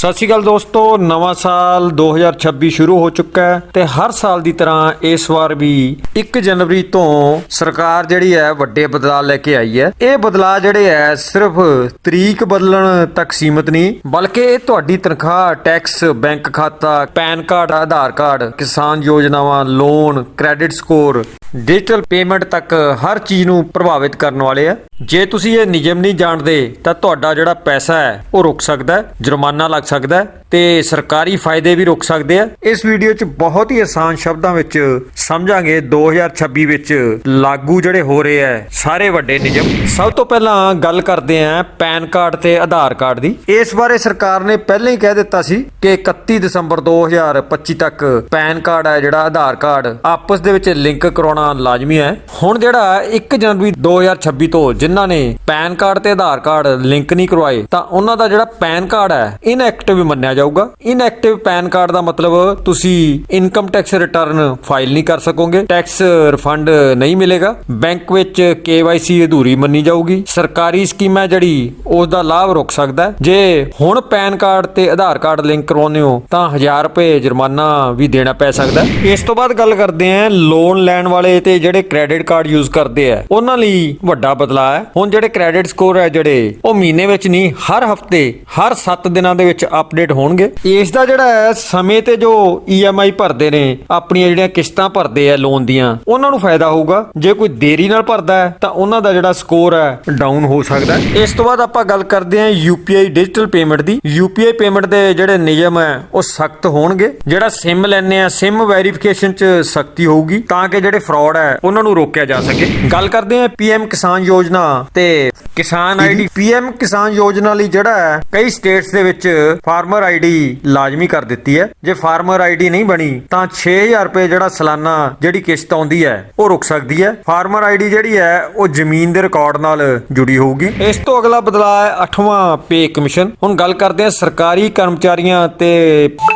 ਸਤਿ ਸ਼੍ਰੀ ਅਕਾਲ ਦੋਸਤੋ, ਨਵਾਂ ਸਾਲ 2026 ਸ਼ੁਰੂ ਹੋ ਚੁੱਕਾ ਹੈ ਤੇ ਹਰ ਸਾਲ ਦੀ ਤਰ੍ਹਾਂ ਇਸ ਵਾਰ ਵੀ 1 ਜਨਵਰੀ ਤੋਂ ਸਰਕਾਰ ਜਿਹੜੀ ਹੈ ਵੱਡੇ ਬਦਲਾਅ ਲੈ ਕੇ ਆਈ ਹੈ। ਇਹ ਬਦਲਾਅ ਜਿਹੜੇ ਹੈ ਸਿਰਫ ਤਰੀਕ ਬਦਲਣ ਤੱਕ ਸੀਮਿਤ ਨਹੀਂ, ਬਲਕਿ ਇਹ ਤੁਹਾਡੀ ਤਨਖਾਹ ਟੈਕਸ ਬੈਂਕ ਖਾਤਾ, ਪੈਨ ਕਾਰਡ, ਆਧਾਰ ਕਾਰਡ, ਕਿਸਾਨ ਯੋਜਨਾਵਾਂ loan credit score digital payment ਤੱਕ ਹਰ ਚੀਜ਼ ਨੂੰ ਪ੍ਰਭਾਵਿਤ ਕਰਨ ਵਾਲੇ ਆ। ਜੇ ਤੁਸੀਂ ਇਹ ਨਿਯਮ ਨਹੀਂ ਜਾਣਦੇ, ਤਾਂ ਤੁਹਾਡਾ ਜਿਹੜਾ ਪੈਸਾ ਹੈ, ਉਹ ਰੁਕ ਸਕਦਾ ਹੈ, ਜੁਰਮਾਨਾ ਲੱਗ ਸਕਦਾ ਹੈ। ਤੇ ਸਰਕਾਰੀ ਫਾਇਦੇ ਵੀ ਰੁਕ ਸਕਦੇ ਆ। ਇਸ ਵੀਡੀਓ 'ਚ ਬਹੁਤ ਹੀ ਆਸਾਨ ਸ਼ਬਦਾਂ ਵਿੱਚ ਸਮਝਾਂਗੇ 2026 ਵਿੱਚ ਲਾਗੂ ਜਿਹੜੇ ਹੋ ਰਹੇ ਆ ਸਾਰੇ ਵੱਡੇ ਨਿਯਮ। ਸਭ ਤੋਂ ਪਹਿਲਾਂ ਗੱਲ ਕਰਦੇ ਆਂ ਪੈਨ ਕਾਰਡ ਤੇ ਆਧਾਰ ਕਾਰਡ ਦੀ। ਇਸ ਬਾਰੇ ਸਰਕਾਰ ਨੇ ਪਹਿਲਾਂ ਹੀ ਕਹਿ ਦਿੱਤਾ ਸੀ ਕਿ 31 ਦਸੰਬਰ 2025 ਤੱਕ ਪੈਨ ਕਾਰਡ ਹੈ ਜਿਹੜਾ ਆਧਾਰ ਕਾਰਡ। ਆਪਸ ਦੇ ਵਿੱਚ ਲਿੰਕ ਕਰਾਉਣਾ ਲਾਜ਼ਮੀ ਹੈ ਹੁਣ ਜਿਹੜਾ 1 ਜਨਵਰੀ 2026 ਤੋਂ ਜਿਨ੍ਹਾਂ ਨੇ ਪੈਨ ਕਾਰਡ ਤੇ ਆਧਾਰ ਕਾਰਡ ਲਿੰਕ ਨਹੀਂ ਕਰਵਾਏ ਤਾਂ ਉਹਨਾਂ ਦਾ ਜਿਹੜਾ ਪੈਨ ਕਾਰਡ ਹੈ ਇਨਐਕਟਿਵ ਮੰਨਿਆ ਜਾਊਗਾ। ਇਨਐਕਟਿਵ ਪੈਨ ਕਾਰਡ ਦਾ ਮਤਲਬ ਤੁਸੀਂ ਇਨਕਮ ਟੈਕਸ ਰਿਟਰਨ ਫਾਈਲ ਨਹੀਂ ਕਰ ਸਕੋਗੇ। ਟੈਕਸ ਰਿਫੰਡ ਨਹੀਂ ਮਿਲੇਗਾ। ਬੈਂਕ ਵਿੱਚ KYC ਅਧੂਰੀ ਮੰਨੀ ਜਾਊਗੀ। ਸਰਕਾਰੀ ਸਕੀਮ ਹੈ ਜਿਹੜੀ ਉਸ ਦਾ ਲਾਭ ਰੁਕ ਸਕਦਾ ਹੈ। ਜੇ ਹੁਣ ਪੈਨ ਕਾਰਡ ਤੇ ਆਧਾਰ ਕਾਰਡ ਲਿੰਕ ਕਰਵਾਉਂਦੇ ਹੋ, ਤਾਂ 1000 ਰੁਪਏ ਜੁਰਮਾਨਾ ਵੀ ਦੇਣਾ ਪੈ ਸਕਦਾ ਹੈ। ਇਸ ਤੋਂ ਬਾਅਦ ਗੱਲ ਕਰਦੇ ਆਂ ਲੋਨ ਲੈਣ ਵਾਲੇ ਤੇ ਜਿਹੜੇ ਕ੍ਰੈਡਿਟ ਕਾਰਡ ਯੂਜ਼ ਕਰਦੇ ਆ, ਉਹਨਾਂ ਲਈ ਵੱਡਾ ਬਦਲਾਅ ਹੈ। ਹੁਣ ਜਿਹੜੇ ਕ੍ਰੈਡਿਟ ਸਕੋਰ ਹੈ ਜਿਹੜੇ, ਉਹ ਮਹੀਨੇ ਵਿੱਚ ਨਹੀਂ, ਹਰ ਹਫ਼ਤੇ, ਹਰ 7 ਦਿਨਾਂ ਦੇ ਵਿੱਚ ਅਪਡੇਟ ਹੋਣ ਹੋਣਗੇ। ਇਸ ਦਾ ਜਿਹੜਾ ਹੈ ਸਮੇਂ ਤੇ ਜੋ EMI ਭਰਦੇ ਨੇ ਆਪਣੀਆਂ ਜਿਹੜੀਆਂ ਕਿਸ਼ਤਾਂ ਭਰਦੇ ਆ ਲੋਨ ਦੀਆਂ ਉਹਨਾਂ ਨੂੰ ਫਾਇਦਾ ਹੋਊਗਾ। ਜੇ ਕੋਈ ਦੇਰੀ ਨਾਲ ਭਰਦਾ ਹੈ ਤਾਂ ਉਹਨਾਂ ਦਾ ਜਿਹੜਾ ਸਕੋਰ ਹੈ ਡਾਊਨ ਹੋ ਸਕਦਾ ਹੈ। ਇਸ ਤੋਂ ਬਾਅਦ ਆਪਾਂ ਗੱਲ ਕਰਦੇ ਹਾਂ UPI ਡਿਜੀਟਲ ਪੇਮੈਂਟ ਦੀ। UPI ਪੇਮੈਂਟ ਦੇ ਜਿਹੜੇ ਨਿਯਮ ਹੈ ਉਹ ਸਖਤ ਹੋਣਗੇ। ਜਿਹੜਾ SIM ਲੈਣੇ ਆ SIM ਵੈਰੀਫਿਕੇਸ਼ਨ 'ਚ ਸਖਤੀ ਹੋਊਗੀ ਤਾਂ ਕਿ ਜਿਹੜੇ ਫਰਾਡ ਹੈ ਉਹਨਾਂ ਨੂੰ ਰੋਕਿਆ ਜਾ ਸਕੇ। ਗੱਲ ਕਰਦੇ ਹਾਂ PM ਕਿਸਾਨ ਯੋਜਨਾ ਤੇ ਕਿਸਾਨ ਆਈਡੀ PM ਕਿਸਾਨ ਯੋਜਨਾ ਲਈ ਜਿਹੜਾ ਹੈ ਕਈ ਸਟੇਟਸ ਦੇ ਵਿੱਚ ਫਾਰਮਰ ਆਈਡੀ ਲਾਜ਼ਮੀ ਕਰ ਦਿੱਤੀ ਹੈ। ਜੇ ਫਾਰਮਰ ਆਈਡੀ ਨਹੀਂ ਬਣੀ, ਤਾਂ 6000 ਰੁਪਏ ਜਿਹੜਾ ਸਾਲਾਨਾ ਜਿਹੜੀ ਕਿਸ਼ਤ ਆਉਂਦੀ ਹੈ, ਉਹ ਰੁਕ ਸਕਦੀ ਹੈ। ਫਾਰਮਰ ਆਈਡੀ ਜਿਹੜੀ ਹੈ, ਉਹ ਜ਼ਮੀਨ ਦੇ ਰਿਕਾਰਡ ਨਾਲ ਜੁੜੀ ਹੋਊਗੀ। ਇਸ ਤੋਂ ਅਗਲਾ ਬਦਲਾਅ ਹੈ 8ਵਾਂ ਪੇ ਕਮਿਸ਼ਨ। ਹੁਣ ਗੱਲ ਕਰਦੇ ਹਾਂ ਸਰਕਾਰੀ ਕਰਮਚਾਰੀਆਂ ਤੇ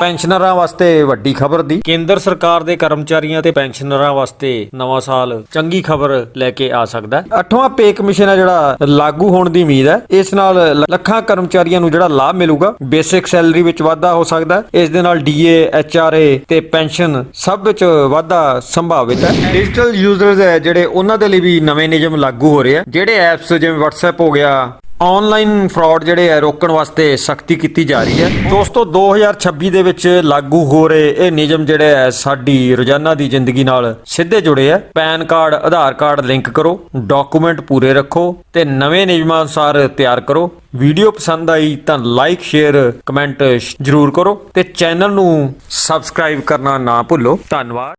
ਪੈਨਸ਼ਨਰਾਂ ਵਾਸਤੇ ਵੱਡੀ ਖਬਰ ਦੀ। ਕੇਂਦਰ ਸਰਕਾਰ ਦੇ ਕਰਮਚਾਰੀਆਂ ਤੇ ਪੈਨਸ਼ਨਰਾਂ ਵਾਸਤੇ ਨਵਾਂ ਸਾਲ ਚੰਗੀ ਖਬਰ ਲੈ ਕੇ ਆ ਸਕਦਾ ਹੈ। 8ਵਾਂ ਪੇ ਕਮਿਸ਼ਨ ਹੈ ਜਿਹੜਾ ਲਾਗੂ ਹੋਣ ਦੀ ਉਮੀਦ ਹੈ। ਇਸ ਨਾਲ ਲੱਖਾਂ ਕਰਮਚਾਰੀਆਂ ਨੂੰ ਜਿਹੜਾ ਲਾਭ ਮਿਲੂਗਾ। ਬੇਸਿਕ ਸੈਲਰੀ ਵਿੱਚ ਵਾਧਾ ਹੋ ਸਕਦਾ ਹੈ। ਇਸ ਦੇ ਨਾਲ ਡੀਏ, ਐਚਆਰਏ ਤੇ ਪੈਨਸ਼ਨ ਸਭ ਵਿੱਚ ਵਾਧਾ ਸੰਭਾਵਿਤ ਹੈ। ਡਿਜੀਟਲ ਯੂਜ਼ਰਸ ਹੈ ਜਿਹੜੇ ਉਹਨਾਂ ਦੇ ਲਈ ਵੀ ਨਵੇਂ ਨਿਯਮ ਲਾਗੂ ਹੋ ਰਹੇ ਆ। ਜਿਹੜੇ ਐਪਸ ਜਿਵੇਂ WhatsApp ਹੋ ਗਿਆ ਆਨਲਾਈਨ ਫਰਾਡ ਜਿਹੜੇ ਹੈ ਰੋਕਣ ਵਾਸਤੇ ਸਖਤੀ ਕੀਤੀ ਜਾ ਰਹੀ ਹੈ। ਦੋਸਤੋ 2026 ਦੇ ਵਿੱਚ ਲਾਗੂ ਹੋ ਰਹੇ ਇਹ ਨਿਯਮ ਜਿਹੜੇ ਹੈ ਸਾਡੀ ਰੋਜ਼ਾਨਾ ਦੀ ਜ਼ਿੰਦਗੀ ਨਾਲ ਸਿੱਧੇ ਜੁੜੇ ਆ। PAN card, Aadhaar card link ਕਰੋ, ਡਾਕੂਮੈਂਟ ਪੂਰੇ ਰੱਖੋ ਤੇ ਨਵੇਂ ਨਿਯਮਾਂ ਅਨੁਸਾਰ ਤਿਆਰ ਕਰੋ। ਵੀਡੀਓ ਪਸੰਦ ਆਈ ਤਾਂ ਲਾਈਕ, ਸ਼ੇਅਰ, ਕਮੈਂਟ ਜ਼ਰੂਰ ਕਰੋ ਤੇ ਚੈਨਲ ਨੂੰ ਸਬਸਕ੍ਰਾਈਬ ਕਰਨਾ ਨਾ ਭੁੱਲੋ। ਧੰਨਵਾਦ।